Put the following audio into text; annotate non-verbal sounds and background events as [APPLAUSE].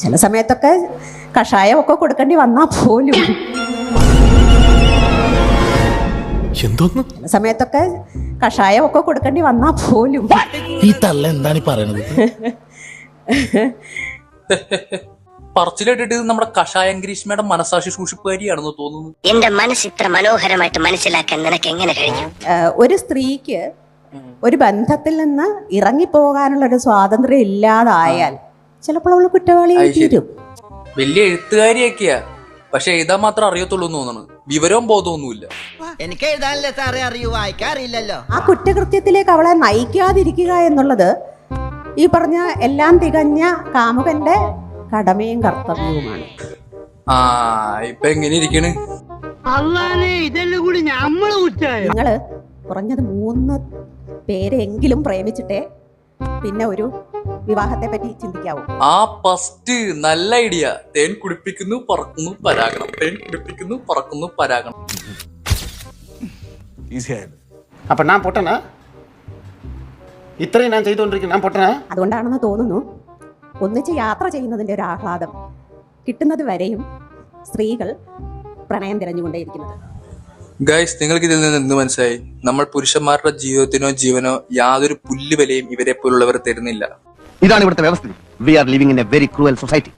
ചില സമയത്തൊക്കെ കഷായമൊക്കെ കൊടുക്കേണ്ടി വന്നാ പോലും. എന്തോന്ന്? ചില സമയത്തൊക്കെ കഷായമൊക്കെ കൊടുക്കേണ്ടി വന്നാ പോലും. ഈ തള്ള എന്താണ് ഈ പറയണത്? പറച്ചിലിട്ടിട്ട് ഇത് നമ്മുടെ കഷായം ഗ്രീഷ്മയുടെ മനസാക്ഷി സൂക്ഷിപ്പുകാരിയാണെന്ന് തോന്നുന്നു. എന്റെ മനസ്സ് ഇത്ര മനോഹരമായിട്ട് മനസ്സിലാക്കാൻ നിനക്ക് എങ്ങനെ കഴിഞ്ഞു? ഏഹ്, ഒരു സ്ത്രീക്ക് ഒരു ബന്ധത്തിൽ നിന്ന് ഇറങ്ങിപ്പോകാനുള്ള ഒരു സ്വാതന്ത്ര്യം ഇല്ലാതായാൽ ചിലപ്പോൾ അവൾ കുറ്റവാളിയായി തീരും. വലിയ എഴുത്തുകാരിയൊക്കെയാ. പക്ഷെ എഴുതാൻ മാത്രം അറിയത്തുള്ളൂ എന്ന് തോന്നുന്നു. വിവരവും ബോധമൊന്നുമില്ല. എനിക്ക് എഴുതാനല്ലേ സാറേ അറിയൂ? വായിക്കാറില്ലല്ലോ. ആ കുറ്റകൃത്യത്തിലേക്ക് അവളെ നയിക്കാതിരിക്കുക എന്നുള്ളത് ഈ പറഞ്ഞ എല്ലാം തികഞ്ഞ കാമുകന്റെ കടമയും കർത്തവ്യവുമാണ്. ആ ഇപ്പൊ എങ്ങനെ ഇരിക്കണ്? അള്ളാനെ ഇതെല്ലാം കൂടി നമ്മൾ കുറ്റായോ? നിങ്ങൾ കുറഞ്ഞത് മൂന്ന് പേരെങ്കിലും പ്രേമിച്ചിട്ടേ പിന്നെ ഒരു വിവാഹത്തെ പറ്റി ചിന്തിക്കാവൂ ആ ഫസ്റ്റ് നല്ല ഐഡിയ തേൻ കുടിപ്പിക്കുന്നു പറക്കുന്നു പരാഗണം തേൻ കുടിപ്പിക്കുന്നു പറക്കുന്നു പരാഗണം [LAUGHS] அப்போ நான் பொட்டனா ഇത്രയും ഞാൻ ചെയ്തുകൊണ്ടിരിക്കുന്നു ഞാൻ പൊട്ടനാ അതുകൊണ്ടാണെന്ന് തോന്നുന്നു ഒന്നിച്ച് യാത്ര ചെയ്യുന്നതിൻ്റെ ഒരു ആഹ്ലാദം കിട്ടുന്നത് വരെയും സ്ത്രീകൾ പ്രണയം തിരഞ്ഞുകൊണ്ടേയിരിക്കുന്നത് ഗൈസ് നിങ്ങൾക്ക് ഇതിൽ നിന്ന് എന്ത് മനസ്സിലായി നമ്മൾ പുരുഷന്മാരുടെ ജീവിതത്തിനോ ജീവനോ യാതൊരു പുല്ല് വിലയും ഇവരെ പോലുള്ളവർ തരുന്നില്ല ഇതാണ് ഇവിടുത്തെ വ്യവസ്ഥ we are living in a very cruel society